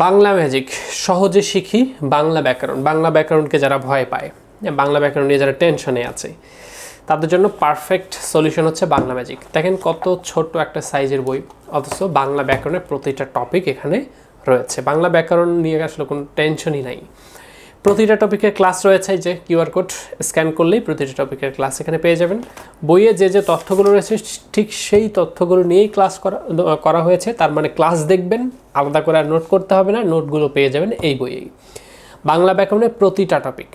Bangla magic সহজে শিখি বাংলা ব্যাকরণ। বাংলা ব্যাকরণকে যারা ভয় পায়, বাংলা ব্যাকরণ নিয়ে যারা টেনশনে আছে, তাদের জন্য পারফেক্ট সলিউশন হচ্ছে বাংলা ম্যাজিক দেখেন কত ছোট্ট একটা সাইজের বই, অথচ বাংলা ব্যাকরণের প্রতিটা টপিক এখানে রয়েছে। বাংলা ব্যাকরণ নিয়ে আসলে কোনো টেনশনই নাই। প্রতিটা টপিকের ক্লাস রয়েছে যে কিউআর কোড স্ক্যান করলেই প্রতিটা টপিকের ক্লাস এখানে পেয়ে যাবেন। বইয়ে যে যে তথ্যগুলো রয়েছে, ঠিক সেই তথ্যগুলো নিয়েই ক্লাস করা করা হয়েছে। তার মানে ক্লাস দেখবেন, আলাদা করে আর নোট করতে হবে না নোটগুলো পেয়ে যাবেন এই বইয়েই। বাংলা ব্যাকরণের প্রতিটা টপিক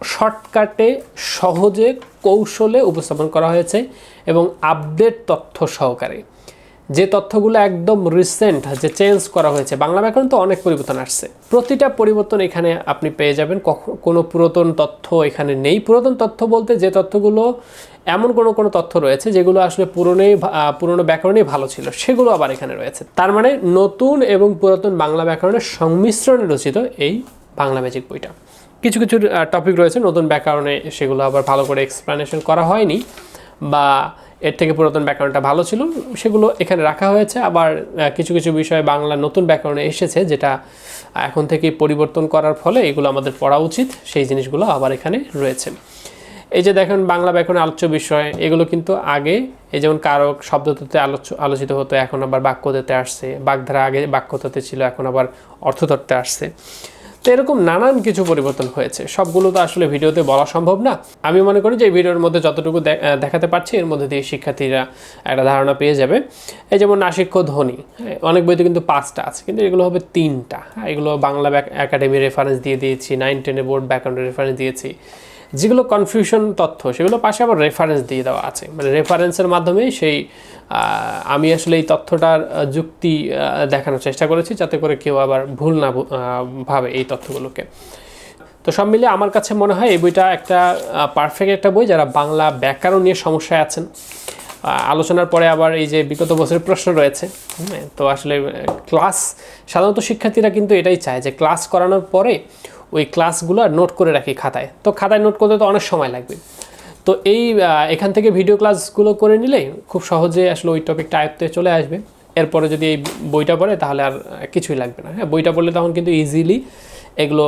শর্টকাটে সহজে কৌশলে উপস্থাপন করা হয়েছে এবং আপডেট তথ্য সহকারে। যে তথ্যগুলো একদম রিসেন্ট যে চেঞ্জ করা হয়েছে, বাংলা ব্যাকরণ তো অনেক পরিবর্তন আসছে। প্রতিটা পরিবর্তন এখানে আপনি পেয়ে যাবেন। কোনো পুরাতন তথ্য এখানে নেই। পুরাতন তথ্য বলতে যে তথ্যগুলো, এমন কোনো কোনো তথ্য রয়েছে যেগুলো আসলে পুরনোই পুরনো ব্যাকরণেই ভালো ছিল। সেগুলো আবার এখানে রয়েছে। তার মানে নতুন এবং পুরাতন বাংলা ব্যাকরণের সংমিশ্রণে রচিত এই বাংলা ম্যাজিক বইটা। কিছু কিছু টপিক রয়েছে। নতুন ব্যাকরণে সেগুলো আবার ভালো করে এক্সপ্লানেশন করা হয়নি বা এর থেকে পুরাতন ব্যাকরণটা ভালো ছিল। সেগুলো এখানে রাখা হয়েছে। আবার কিছু কিছু বিষয়ে বাংলা নতুন ব্যাকরণে এসেছে যেটা এখন থেকে পরিবর্তন করার ফলে এগুলো আমাদের পড়া উচিত। সেই জিনিসগুলো আবার এখানে রয়েছে। এই যে দেখেন, বাংলা ব্যাকরণে আলোচ্য বিষয়, এগুলো কিন্তু আগে, এই যেমন কারক শব্দতত্ত্বে আলোচ আলোচিত হতো, এখন আবার বাক্যতত্ত্বে আসছে। বাগধারা আগে বাক্যতত্ত্বে ছিল, এখন আবার অর্থতত্ত্বে আসছে। তো এরকম নানান কিছু পরিবর্তন হয়েছে। সবগুলো তো আসলে ভিডিওতে বলা সম্ভব না। আমি মনে করি যে ভিডিওর মধ্যে যতটুকু দেখাতে পারছি, এর মধ্যে দিয়ে শিক্ষার্থীরা একটা ধারণা পেয়ে যাবে। এই যেমন নাসিক্য ধ্বনি অনেক বইতে কিন্তু পাঁচটা আছে, কিন্তু এগুলো হবে তিনটা। এগুলো বাংলা ব্যাক- একাডেমি রেফারেন্স দিয়ে দিয়েছি নাইন টেনে বোর্ড ব্যাকগ্রাউন্ড রেফারেন্স দিয়েছি। যেগুলো কনফিউশন তথ্য সেগুলো পাশে আবার রেফারেন্স দিয়ে দেওয়া আছে। মানে রেফারেন্সের মাধ্যমেই সেই আমি আসলে এই তথ্যটার যুক্তি দেখানোর চেষ্টা করেছি যাতে করে কেউ আবার ভুল না ভাবে এই তথ্যগুলোকে। তো সব মিলিয়ে আমার কাছে মনে হয় এই বইটা একটা পারফেক্ট একটা বই যারা বাংলা ব্যাকরণ নিয়ে সমস্যায় আছেন। আলোচনার পরে আবার এই যে বিগত বছরের প্রশ্ন রয়েছে হুম, তো আসলে ক্লাস সাধারণত শিক্ষার্থীরা কিন্তু এটাই চায় যে ক্লাস করানোর পরে ওই ক্লাসগুলো নোট করে রাখি খাতায়। তো খাতায় নোট করতে তো অনেক সময় লাগবে। তো এই এখান থেকে ভিডিও ক্লাসগুলো করে নিলে খুব সহজে আসলে ওই টপিকটা আয়ত্তে চলে আসবে। এরপরে যদি এই বইটা পড়ে তাহলে আর কিছুই লাগবে না। হ্যাঁ বইটা পড়লে তখন কিন্তু ইজিলি এগুলো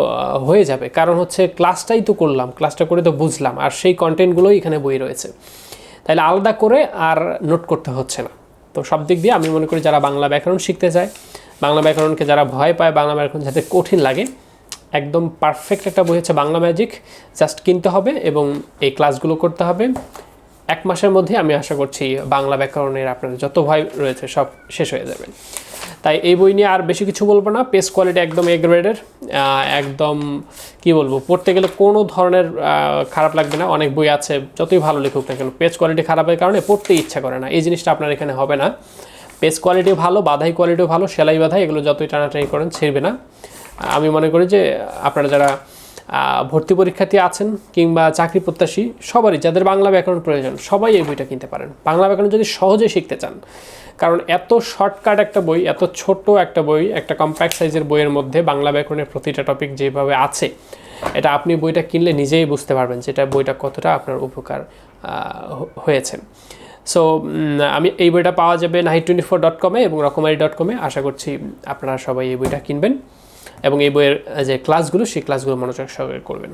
হয়ে যাবে। কারণ হচ্ছে ক্লাসটাই তো করলাম, ক্লাসটা করে তো বুঝলাম, আর সেই কন্টেন্টগুলোই এখানে বই রয়েছে। তাহলে আলাদা করে আর নোট করতে হচ্ছে না। তো সব দিক দিয়ে আমি মনে করি যারা বাংলা ব্যাকরণ শিখতে চায়, বাংলা ব্যাকরণকে যারা ভয় পায়, বাংলা ব্যাকরণ যাতে কঠিন লাগে একদম পারফেক্ট একটা বই হচ্ছে বাংলা ম্যাজিক জাস্ট কিনতে হবে এবং এই ক্লাসগুলো করতে হবে। এক মাসের মধ্যে আমি আশা করছি বাংলা ব্যাকরণের আপনার যত ভয় রয়েছে সব শেষ হয়ে যাবে। তাই এই বই নিয়ে আর বেশি কিছু বলব না পেজ কোয়ালিটি একদম এ গ্রেডের একদম কি বলব, পড়তে গেলে কোনো ধরনের খারাপ লাগবে না, অনেক বই আছে, যতই ভালো লিখুক না কেন পেজ কোয়ালিটি খারাপের কারণে পড়তে ইচ্ছা করে না। এই জিনিসটা আপনার এখানে হবে না। পেজ কোয়ালিটিও ভালো, বাধাই কোয়ালিটিও ভালো, সেলাই বাধাই, এগুলো যতই টানাটানি করেন ছিঁড়বে না। আমি মনে করি যে আপনারা যারা ভর্তি পরীক্ষার্থী আছেন কিংবা চাকরি প্রত্যাশী, সবারই, যাদের বাংলা ব্যাকরণ প্রয়োজন, সবাই এই বইটা কিনতে পারেন। বাংলা ব্যাকরণ যদি সহজে শিখতে চান, কারণ এত শর্টকাট একটা বই, এত ছোট একটা বই, একটা কম্প্যাক্ট সাইজের বইয়ের মধ্যে বাংলা ব্যাকরণের প্রতিটা টপিক যেভাবে আছে, এটা আপনি বইটা কিনলে নিজেই বুঝতে পারবেন যে এটা বইটা কতটা আপনার উপকার হয়েছে। সো আমি এই বইটা পাওয়া যাবে নাইট টোয়েন্টি ফোর ডট কমে এবং রকমারি ডট কমে আশা করছি আপনারা সবাই এই বইটা কিনবেন। এবং এই বইয়ের যে ক্লাসগুলো সেই ক্লাসগুলো মনোযোগ সহকারে করবেন।